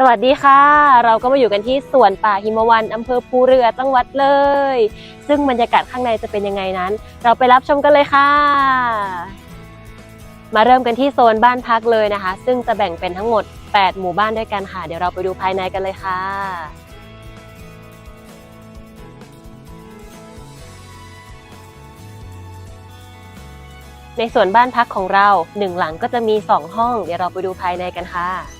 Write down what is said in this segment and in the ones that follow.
สวัสดีค่ะ เราก็มาอยู่กันที่สวนป่าหิมวันอำเภอภูเรือจังหวัดเลย ซึ่งบรรยากาศข้างในจะเป็นยังไงนั้น เราไปรับชมกันเลยค่ะ มาเริ่มกันที่โซนบ้านพักเลยนะคะ ซึ่งจะแบ่งเป็นทั้งหมด 8 หมู่บ้านด้วยกันค่ะ เดี๋ยวเราไปดูภายในกันเลยค่ะในส่วนบ้านพักของเราหนึ่งหลังก็จะมี 2 ห้อง เดี๋ยวเราไปดูภายในกันค่ะ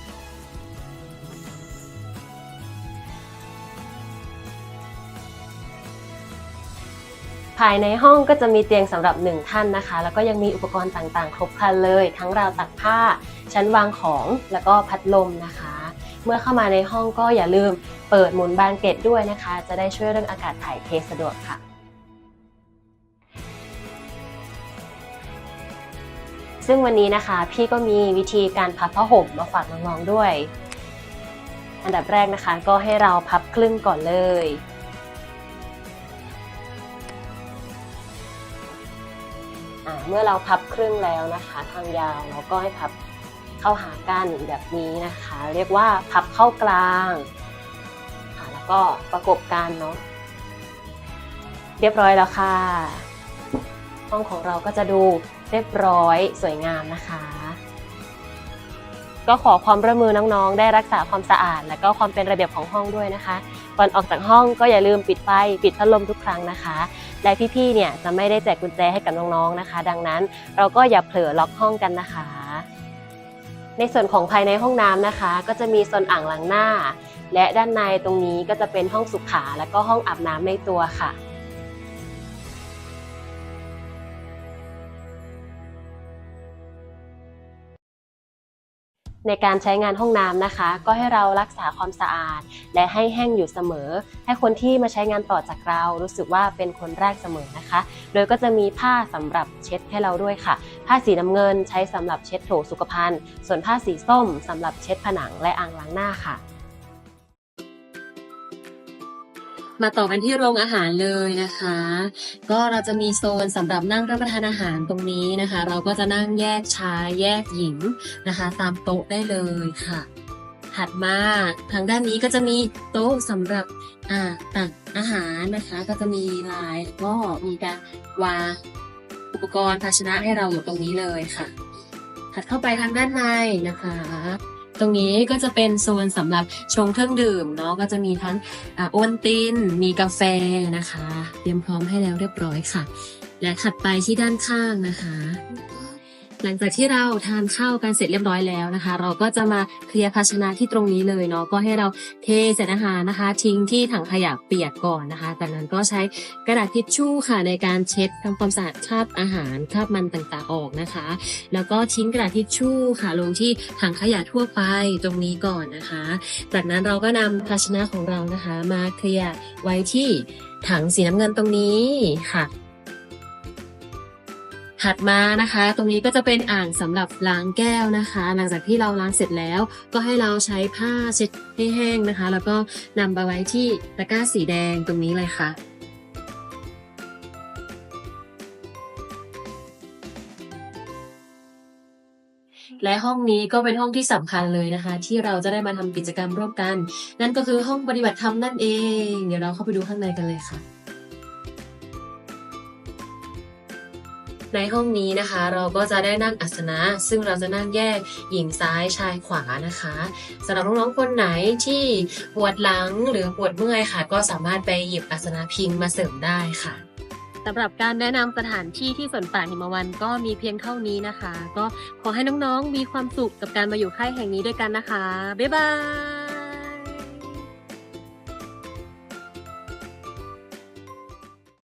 ภายในห้องก็จะมีเตียงสำหรับหนึ่งท่านนะคะ แล้วก็ยังมีอุปกรณ์ต่างๆ ครบครันเลย ทั้งราวตักผ้า ชั้นวางของแล้วก็พัดลมนะคะ เมื่อเข้ามาในห้องก็อย่าลืมเปิดหมุนบานเกล็ดด้วยนะคะ จะได้ช่วยเรื่องอากาศถ่ายเทสะดวกค่ะซึ่งวันนี้นะคะพี่ก็มีวิธีการพับผ้าห่มมาฝากน้องๆด้วย อันดับแรกนะคะก็ให้เราพับครึ่งก่อนเลย เมื่อเราพับครึ่งแล้วนะคะ ทางยาวเราก็ให้พับเข้าหากันแบบนี้นะคะ เรียกว่าพับเข้ากลางค่ะแล้วก็ประกบกันเนาะเรียบร้อยแล้วค่ะ ห้องของเราก็จะดูเรียบร้อยสวยงามนะคะ ก็ขอความร่วมมือน้องๆ ได้รักษาความสะอาด และก็ความเป็นระเบียบของห้องด้วยนะคะ ก่อนออกจากห้องก็อย่าลืมปิดไฟ ปิดพัดลมทุกครั้งนะคะและพี่ๆเนี่ยจะไม่ได้แจกกุญแจให้กับน้องๆนะคะ ดังนั้นเราก็อย่าเผลอล็อกห้องกันนะคะ ในส่วนของภายในห้องน้ำนะคะ ก็จะมีโซนอ่างล้างหน้า และด้านในตรงนี้ก็จะเป็นห้องสุขาและก็ห้องอาบน้ำในตัวค่ะ ในการใช้งานห้องน้ำนะคะ ก็ให้เรารักษาความสะอาด และให้แห้งอยู่เสมอ ให้คนที่มาใช้งานต่อจากเรา รู้สึกว่าเป็นคนแรกเสมอนะคะ โดยก็จะมีผ้าสำหรับเช็ดให้เราด้วยค่ะ ผ้าสีน้ำเงินใช้สำหรับเช็ดโถสุขภัณฑ์ ส่วนผ้าสีส้มสำหรับเช็ดผนังและอ่างล้างหน้าค่ะ มาต่อกันที่โรงอาหารเลยนะคะ ก็เราจะมีโซนสำหรับนั่งรับประทานอาหารตรงนี้นะคะ เราก็จะนั่งแยกชายแยกหญิงนะคะ ตามโต๊ะได้เลยค่ะ ถัดมาทางด้านนี้ก็จะมีโต๊ะสำหรับอ่าตักอาหารนะคะ ก็จะมีลายก็มีการวางอุปกรณ์ภาชนะให้เราอยู่ตรงนี้เลยค่ะ ถัดเข้าไปทางด้านในนะคะ ตรงนี้ก็จะเป็นโซนสำหรับชงเครื่องดื่มเนาะก็จะมีทั้งอ่าโอวัลติน มีกาแฟนะคะ เตรียมพร้อมให้แล้วเรียบร้อยค่ะ และถัดไปที่ด้านข้างนะคะ หลังจากที่เราทานข้าวกันเสร็จเรียบร้อยแล้วนะคะ เราก็จะมาเคลียร์ภาชนะที่ตรงนี้เลยเนาะก็ให้เราเทเศษอาหารนะคะ ทิ้งที่ถังขยะเปียกก่อนนะคะจากนั้นก็ใช้กระดาษทิชชู่ค่ะในการเช็ดทำความสะอาดคราบอาหารคราบมันต่างๆออกนะคะ แล้วก็ทิ้งกระดาษทิชชู่ค่ะลงที่ถังขยะทั่วไปตรงนี้ก่อนนะคะ จากนั้นเราก็นำภาชนะของเรานะคะ มาเคลียร์ไว้ที่ถังสีน้ำเงินตรงนี้ค่ะ ถัดมานะคะ ตรงนี้ก็จะเป็นอ่างสำหรับล้างแก้วนะคะ หลังจากที่เราล้างเสร็จแล้ว ก็ให้เราใช้ผ้าเช็ดให้แห้งนะคะ แล้วก็นำไปไว้ที่ตะกร้าสีแดงตรงนี้เลยค่ะและห้องนี้ก็เป็นห้องที่สำคัญเลยนะคะ ที่เราจะได้มาทำกิจกรรมร่วมกัน นั่นก็คือห้องปฏิบัติธรรมนั่นเอง เดี๋ยวเราเข้าไปดูข้างในกันเลยค่ะ ในห้องนี้นะคะ เราก็จะได้นั่งอัสนะ ซึ่งเราจะนั่งแยกหญิงซ้ายชายขวานะคะสำหรับน้องๆคนไหนที่ปวดหลังหรือปวดเมื่อยค่ะ ก็สามารถไปหยิบอัสนะพิงมาเสริมได้ค่ะสำหรับการแนะนำสถานที่ที่สวนป่าหิมวันก็มีเพียงเท่านี้นะคะ ก็ขอให้น้องๆมีความสุขกับการมาอยู่ค่ายแห่งนี้ด้วยกันนะคะ บ๊ายบาย